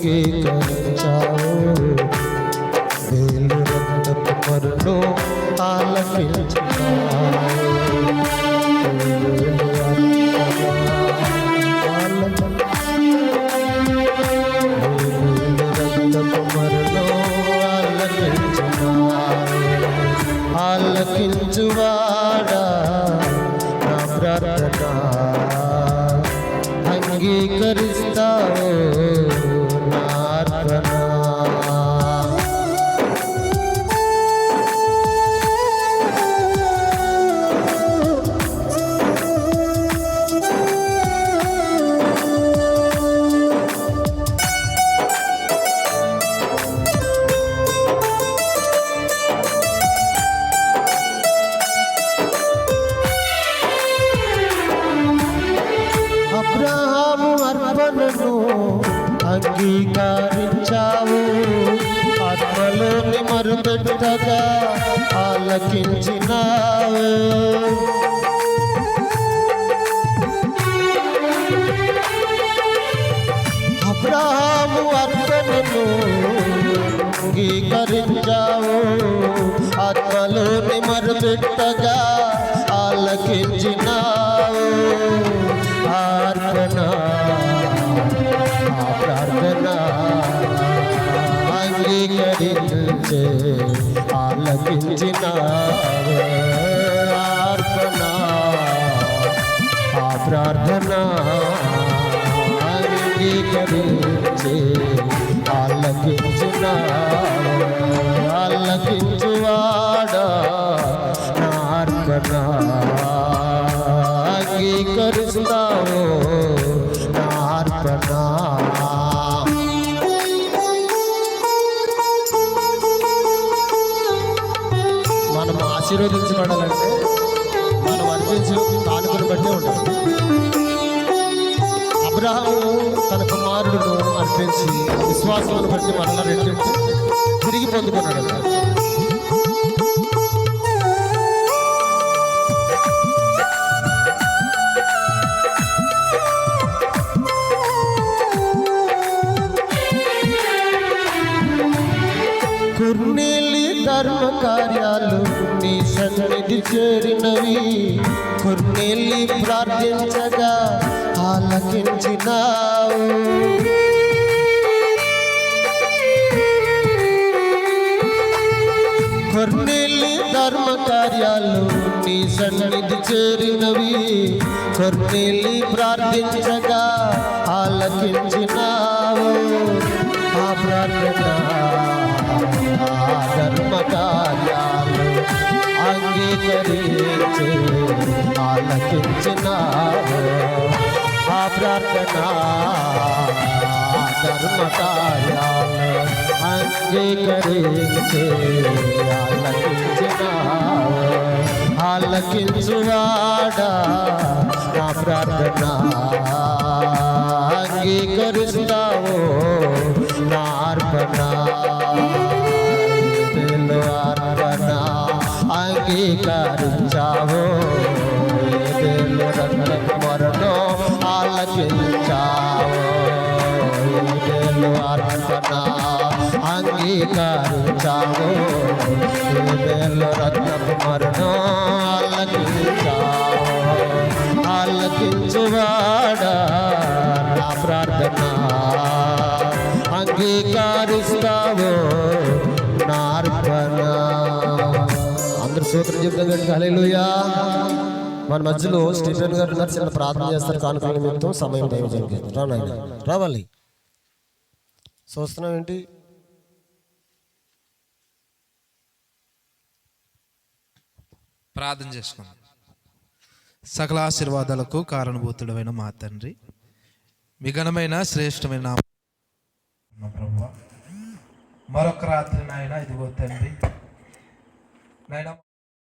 అంగీకరించావు వేలు రక్తపు మరును ఆలకించువాడా? నా ప్రార్థన అంగీకరిస్తావు అంగీకరించావు ఆత్మలోని మరుపెట్టగా ఆలకించినావు. అబ్రహాము అర్పణను అంగీకరించావు. ఆత్మలోని మరుపెట్టగా అంగీకరించే ఆలకించిన ఆర్పణ ఆ ప్రార్థన అంగీకరించే ఆలకించిన ఆలకించువాడా నార్పణ అంగీకరిస్తావు. నార్పణ ఆశీర్వదించబడాలంటే మనం అర్పించే కానుకను బట్టి ఉంటుంది అబ్రహాము తన కుమారుడును అర్పించి విశ్వాసాన్ని బట్టి మరలా రెట్టించి తిరిగి పొందుకున్నాడు కుర్నీలి ధర్మ కార్యాలు నీ సన్నిధి చేరినవి. కుర్నీలి ప్రార్థించగా ఆలకించినావు. కొర్నెల్లి ధర్మ కార్యాలు నీ సన్నిధి చేరినవి. కొర్నెల్లి ప్రార్థించగా ఆలకించినావు. ఆ ప్రార్థన అంగీకరించి ఆలకించిన ఆ ప్రార్థన ఆ ధర్మ కార్యాలు అంగీకరించి ఆలకించినావు ఆలకించువాడా నా ప్రార్థన అంగీకరిస్తా అంగీకరించావు ఏదేలో ఆలకించావు. ఏదేలో అర్పణ అంగీకరించావు. ఏదేలో రక్తపు ఆలకించావు. ఆలకించువాడా నా ప్రార్థన అంగీకరిస్తావు. స్తోత్రం చెప్తాం కంటే హలేలుయా మన మధ్యలో స్టీఫెన్ గారు ఉన్నారు చిన్న ప్రార్థన చేస్తారు కానుకల నిమిత్తం సమయం దయచేయండి రానాయన రావాలి. చూస్తున్నాం ఏంటి? ప్రార్థన చేసుకుందాం. సకల ఆశీర్వాదాలకు కారణభూతుడమైన మా తండ్రి మీ ఘనమైన శ్రేష్టమైన మరొక రాత్రి నాయన ఇదిగో తండ్రి. నాయన